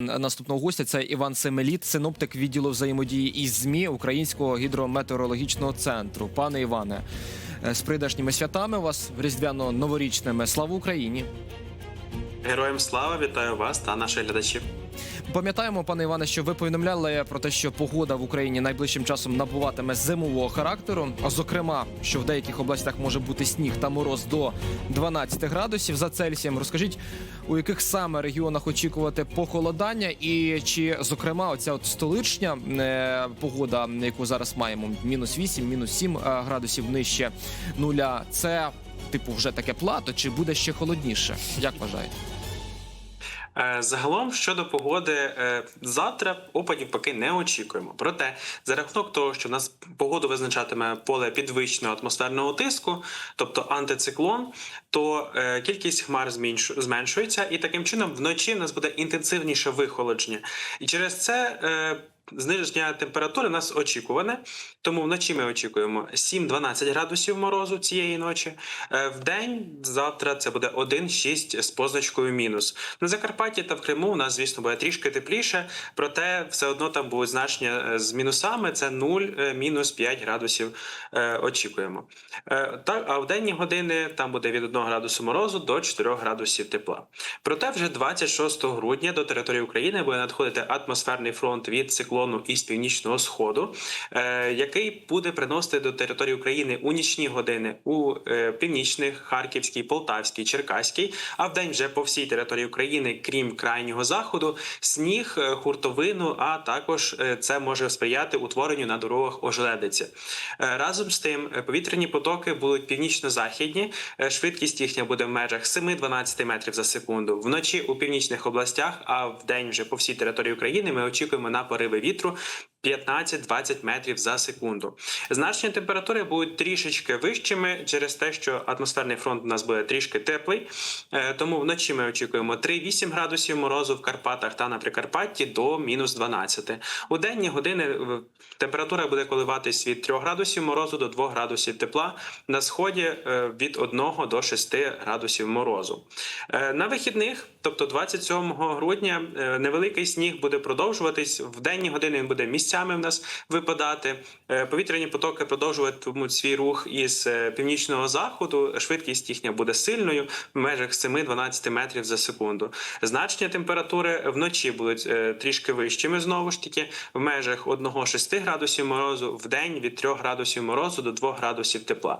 Наступного гостя це Іван Семеліт, синоптик відділу взаємодії із ЗМІ Українського гідрометеорологічного центру. Пане Іване, е, з прийдешніми святами вас різдвяно-новорічними. Слава Україні! Героям слава, вітаю вас та наших глядачів. Пам'ятаємо, пане Іване, що ви повідомляли про те, що погода в Україні найближчим часом набуватиме зимового характеру. А зокрема, що в деяких областях може бути сніг та мороз до 12 градусів за Цельсієм. Розкажіть, у яких саме регіонах очікувати похолодання, і чи зокрема оця от столичня е, погода, яку зараз маємо, мінус 8, мінус 7 е, градусів нижче нуля, це типу вже таке плато, чи буде ще холодніше? Як вважаєте? Е, Загалом щодо погоди, е, завтра опадів поки не очікуємо. Проте, за рахунок того, що в нас погоду визначатиме поле підвищеного атмосферного тиску, тобто антициклон, то е, кількість хмар зменшу- зменшується, і таким чином вночі в нас буде інтенсивніше вихолодження. І через це. Зниження температури у нас очікуване, тому вночі ми очікуємо 7-12 градусів морозу цієї ночі. Е, В день завтра це буде 1-6 з позначкою мінус. На Закарпатті та в Криму у нас, звісно, буде трішки тепліше, проте все одно там будуть значення е, з мінусами. Це 0, е, мінус 5 градусів. Очікуємо. А в денні години там буде від 1 градусу морозу до 4 градусів тепла. Проте вже 26 грудня до території України буде надходити атмосферний фронт від циклону із північного сходу, е, який буде приносити до території України у нічні години у е, північних, Харківській, Полтавській, Черкаській, а в день вже по всій території України, крім крайнього заходу, сніг, е, хуртовину, а також е, це може сприяти утворенню на дорогах ожеледиці. Е, Разом з тим, е, повітряні потоки будуть північно-західні. е, Швидкість їхня буде в межах 7-12 метрів за секунду. Вночі у північних областях, а в день вже по всій території України ми очікуємо на пориви вітру 15-20 метрів за секунду. Значення температури будуть трішечки вищими через те, що атмосферний фронт у нас буде трішки теплий. Е, Тому вночі ми очікуємо 3-8 градусів морозу в Карпатах та на Прикарпатті до мінус 12. У денні години е, температура буде коливатись від 3 градусів морозу до 2 градусів тепла. На сході е, від 1 до 6 градусів морозу. На вихідних, тобто 27 грудня, невеликий сніг буде продовжуватись. В денні години він буде місцями в нас випадати. Е, Повітряні потоки продовжуватимуть свій рух із е, північного заходу. Швидкість їхня буде сильною в межах 7-12 метрів за секунду. Значення температури вночі будуть е, трішки вищими знову ж таки, в межах 1-6 градусів морозу, в день від 3 градусів морозу до 2 градусів тепла.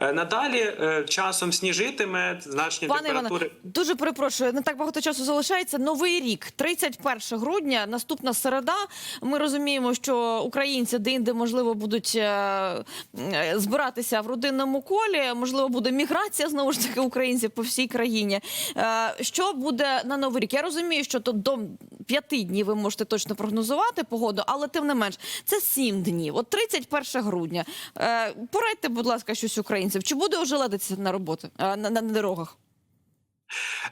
Надалі часом сніжитиме значення Пане Іване, дуже перепрошую, не так багато часу залишається. Новий рік, 31 грудня, наступна середа. Ми розуміємо, що українці де-інде, можливо, будуть е, е, збиратися в родинному колі. Можливо, буде міграція знову ж таки українців по всій країні. Е, Що буде на новий рік? Я розумію, що то до п'яти днів ви можете точно прогнозувати погоду, але тим не менш, це сім днів. От 31 грудня. Порадьте, будь ласка, щось українців. Чи буде ожеледитися на роботи е, на, на дорогах?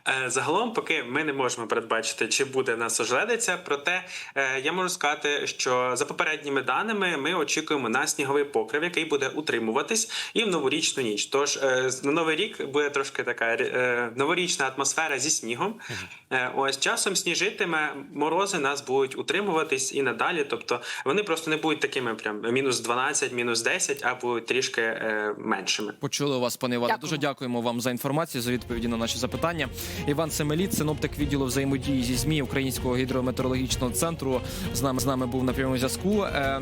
Е, Загалом, поки ми не можемо передбачити, чи буде в нас ожеледиця, проте е, я можу сказати, що за попередніми даними ми очікуємо на сніговий покрив, який буде утримуватись і в новорічну ніч. Тож е, з- на новий рік буде трошки така е, новорічна атмосфера зі снігом. Е, Ось часом сніжитиме, морози нас будуть утримуватись і надалі. Тобто вони просто не будуть такими прям мінус 12, мінус 10, а будуть трішки е, меншими. Почули вас, пане Іване. Дуже дякуємо вам за інформацію, за відповіді на наші запитання. Іван Семеліт, синоптик відділу взаємодії зі ЗМІ Українського гідрометеорологічного центру. З нами з нами був на прямому зв'язку. Е,